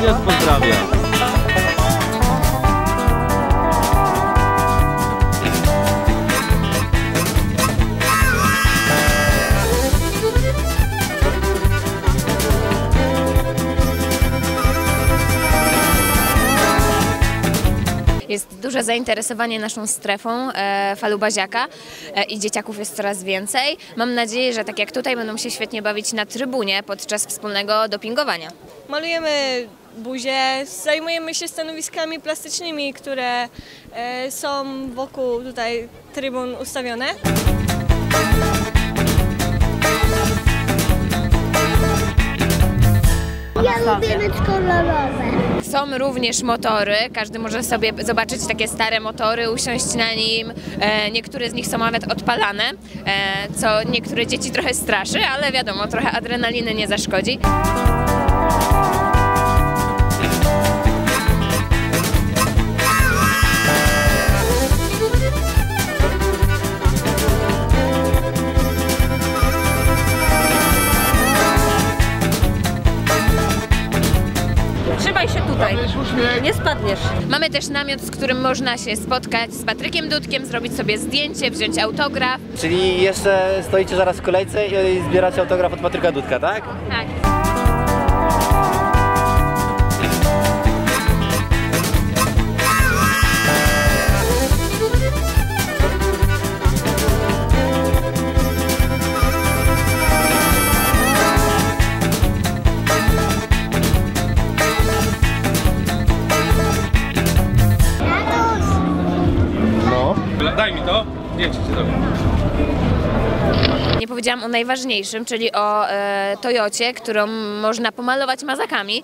Marciniak pozdrawia. Jest duże zainteresowanie naszą strefą e, falubaziaka e, i dzieciaków jest coraz więcej. Mam nadzieję, że tak jak tutaj będą się świetnie bawić na trybunie podczas wspólnego dopingowania. Malujemy buzię, zajmujemy się stanowiskami plastycznymi, które e, są wokół tutaj trybun ustawione. Ja lubię być kolorowe. Są również motory, każdy może sobie zobaczyć takie stare motory, usiąść na nim. E, niektóre z nich są nawet odpalane, e, co niektóre dzieci trochę straszy, ale wiadomo, trochę adrenaliny nie zaszkodzi. Tutaj. Nie spadniesz. Mamy też namiot, z którym można się spotkać z Patrykiem Dudkiem, zrobić sobie zdjęcie, wziąć autograf. Czyli jeszcze stoicie zaraz w kolejce i zbieracie autograf od Patryka Dudka, tak? Tak. Daj mi to, zdjęcie cię zrobię. Nie powiedziałam o najważniejszym, czyli o e, Toyocie, którą można pomalować mazakami.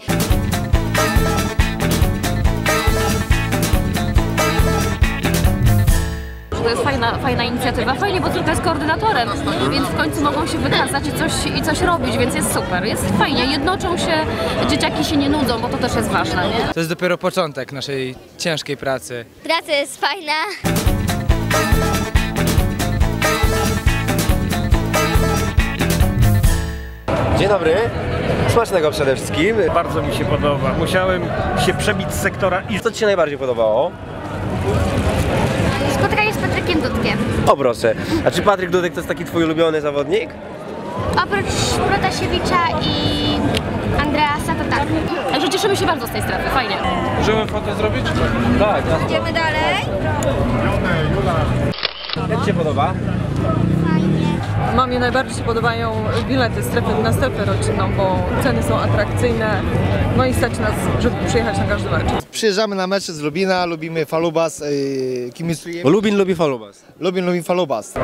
To jest fajna, fajna inicjatywa. Fajnie, bo córka jest koordynatorem, więc w końcu mogą się wykazać i coś, i coś robić, więc jest super. Jest fajnie. Jednoczą się, dzieciaki się nie nudzą, bo to też jest ważne, nie? To jest dopiero początek naszej ciężkiej pracy. Praca jest fajna. Dzień dobry. Smacznego przede wszystkim. Bardzo mi się podoba. Musiałem się przebić z sektora i Co Ci się najbardziej podobało? Spotkanie z Patrykiem Dudkiem. O proszę. A czy Patryk Dudek to jest taki Twój ulubiony zawodnik? Oprócz Protasiewicza i Andreasa to tak. Także cieszymy się bardzo z tej strefy. Fajnie. Możemy foto zrobić? Tak. Idziemy dalej. Jak Ci się podoba? Mamie najbardziej się podobają bilety strefy, na strefę rodzinną, bo ceny są atrakcyjne. No i stać nas, żeby przyjechać na każdy mecz. Przyjeżdżamy na mecze z Lubina, lubimy Falubas, yy, Bo kibicujemy. Lubin lubi Falubas. Lubin lubi Falubas.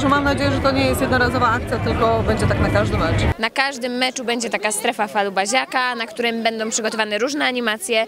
Że mam nadzieję, że to nie jest jednorazowa akcja, tylko będzie tak na każdy mecz. Na każdym meczu będzie taka strefa falubaziaka, na którym będą przygotowane różne animacje.